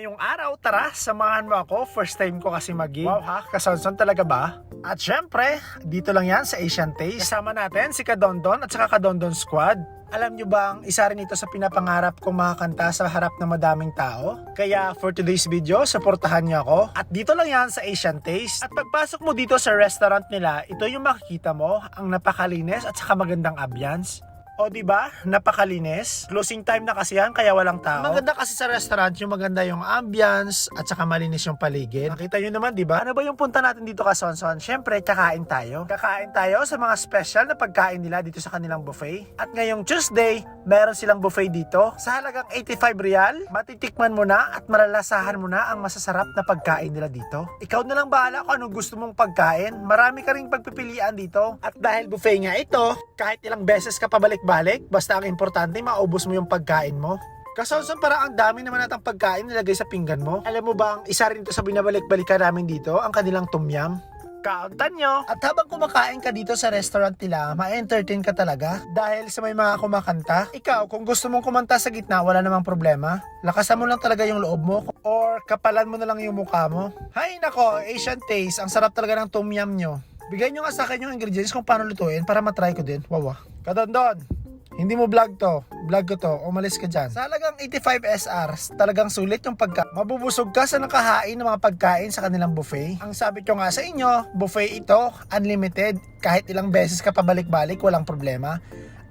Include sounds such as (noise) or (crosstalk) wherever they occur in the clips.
Ngayong araw, tara, samahan mo ako. First time ko kasi mag Wow ha, kasansan talaga ba? At syempre, dito lang yan sa Asian Taste. Kasama natin si Kadondon at saka Kadondon Squad. Alam nyo bang isa rin ito sa pinapangarap kong makakanta sa harap ng madaming tao? Kaya for today's video, supportahan niyo ako. At dito lang yan sa Asian Taste. At pagpasok mo dito sa restaurant nila, ito yung makikita mo, ang napakalinis at saka magandang ambience. O di ba? Napakalinis. Closing time na kasi yan kaya walang tao. Maganda kasi sa restaurant yung maganda yung ambience at saka malinis yung paligid. Nakita nyo naman, di ba? Ano ba yung punta natin dito ka Sonson? Syempre, kakain tayo. Kakain tayo sa mga special na pagkain nila dito sa kanilang buffet. At ngayong Tuesday, meron silang buffet dito. Sa halagang 85 real, matitikman mo na at malalasahan mo na ang masasarap na pagkain nila dito. Ikaw na lang bahala kung anong gusto mong pagkain. Marami ka ring pagpipilian dito. At dahil buffet nga ito, kahit ilang beses ka pabalik-balik, basta ang importante, maubos mo yung pagkain mo. Kasonson para ang dami naman natang pagkain nilagay sa pinggan mo. Alam mo ba ang isa rin ito sa binabalik-balikan namin dito, ang kanilang tumyam. Kauntan nyo. At habang kumakain ka dito sa restaurant nila, ma-entertain ka talaga. Dahil sa may mga kumakanta, ikaw kung gusto mong kumanta sa gitna, wala namang problema. Lakasan mo lang talaga yung loob mo or kapalan mo na lang yung mukha mo. Hay nako, Asian taste. Ang sarap talaga ng tom yum nyo. Bigay nyo nga sa akin yung ingredients kung paano lutuin para matry ko din. Wawa. Kadondon. Hindi mo vlog to. Vlog ko to. Umalis ka dyan. Sa halagang 85 SR, talagang sulit yung pagka. Mabubusog ka sa nakahain ng mga pagkain sa kanilang buffet. Ang sabi ko nga sa inyo, buffet ito, unlimited. Kahit ilang beses ka pabalik-balik, walang problema.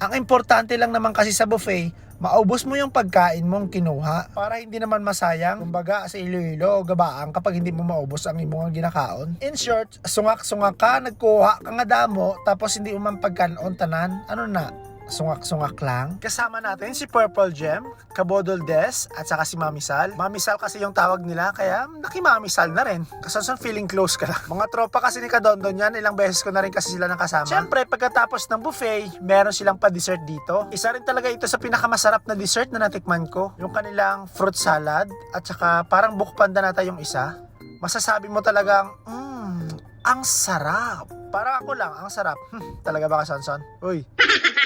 Ang importante lang naman kasi sa buffet, maubos mo yung pagkain mong kinuha para hindi naman masayang kumbaga sa ilo-ilo gabaan kapag hindi mo maubos ang imong ginakaon. In short, sungak-sungak ka, nagkuha ka nga damo tapos hindi umang pagkanon tanan, ano na, sungak-sungak lang. Kasama natin si Purple Gem, Kabodol Des, at saka si Mami Sal. Mami Sal kasi yung tawag nila, kaya nakimami Sal na rin. Kasansan feeling close ka lang. (laughs) Mga tropa kasi ni Kadondon yan, ilang beses ko na rin kasi sila nakasama. Siyempre, pagkatapos ng buffet, meron silang pa-dessert dito. Isa rin talaga ito sa pinakamasarap na dessert na natikman ko. Yung kanilang fruit salad, at saka parang bukpanda nata yung isa. Masasabi mo talagang, mmm, ang sarap. Parang ako lang, ang sarap. Hmm, (laughs) talaga ba ka, Sanson? Uy. (laughs)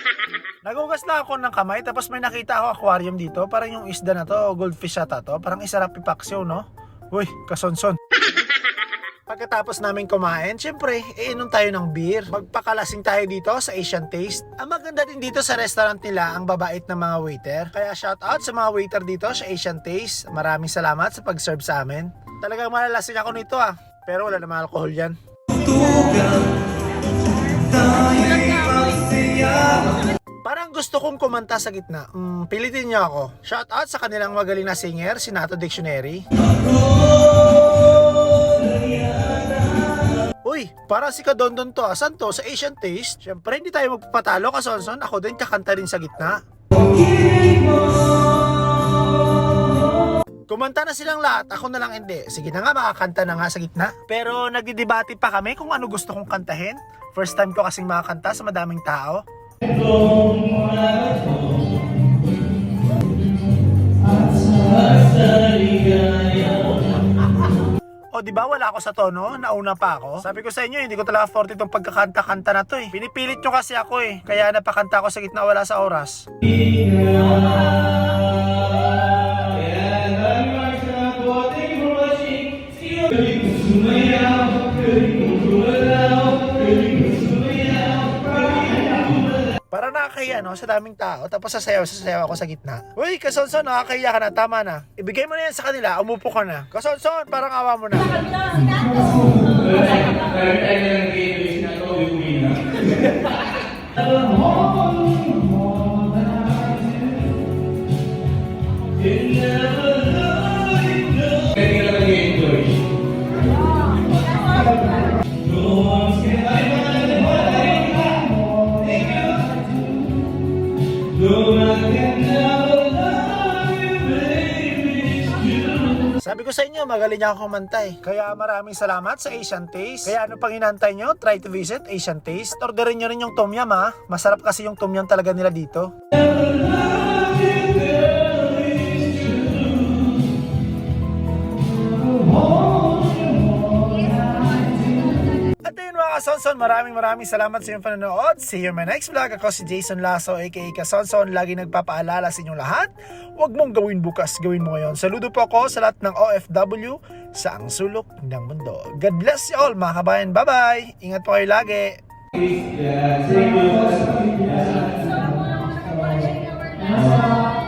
Nagugas na ako ng kamay tapos may nakita ako aquarium dito. Parang yung isda na to, goldfish ata to. Parang isarap ipaksyo, no? Uy, kasonson. (laughs) Pagkatapos namin kumain, syempre, iinom tayo ng beer. Magpakalasing tayo dito sa Asian Taste. Ang maganda din dito sa restaurant nila, ang babait ng mga waiter. Kaya shout out sa mga waiter dito sa Asian Taste. Maraming salamat sa pag-serve sa amin. Talagang malalasing ako nito ah. Pero wala namang alcohol yan. Parang gusto kong kumanta sa gitna. Mm, pilitin niyo ako. Shout out sa kanilang magaling na singer, si Nato Dictionary. Uy, para si Kadondon to. Asan to? Sa Asian Taste? Siyempre, hindi tayo magpapatalo, Kasonson. Ako din kakanta rin sa gitna. Kumanta na silang lahat, ako na lang hindi. Sige na nga, makakanta na nga sa gitna. Pero nagdidebate pa kami kung ano gusto kong kantahin. First time ko kasing makakanta sa madaming tao. O di wala ako sa tono? Nauna pa ako. Sabi ko sa inyo, hindi ko talaga forte itong pagkakanta-kanta na to eh. Pinipilit nyo kasi ako eh. Kaya napakanta ako sa gitna wala sa oras. Para no, sa daming tao. Tapos sasayaw, sasayaw ako sa gitna. Uy, Kasonson, nakakahiya ka na. Tama na. Ibigay mo na yan sa kanila. Umupo ka na. Kasonson, parang awa mo na. Sabi ko sa inyo, magaling ako kumantay. Kaya maraming salamat sa Asian Taste. Kaya ano pang inantay nyo, try to visit Asian Taste. Orderin nyo rin yung tom yum ha. Masarap kasi yung tom yum talaga nila dito. Kasonson, maraming maraming salamat sa inyong panonood. See you in my next vlog. Ako si Jason Lasso aka Kasonson. Lagi nagpapaalala sa inyong lahat. Huwag mong gawin bukas, gawin mo ngayon. Saludo po ako sa lahat ng OFW sa ang sulok ng mundo. God bless you all mga kabayan. Bye-bye! Ingat po kayo lagi! Watching our